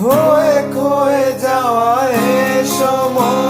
খোয়ে খোয়ে যাওয়া এ সময়।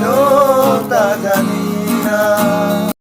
know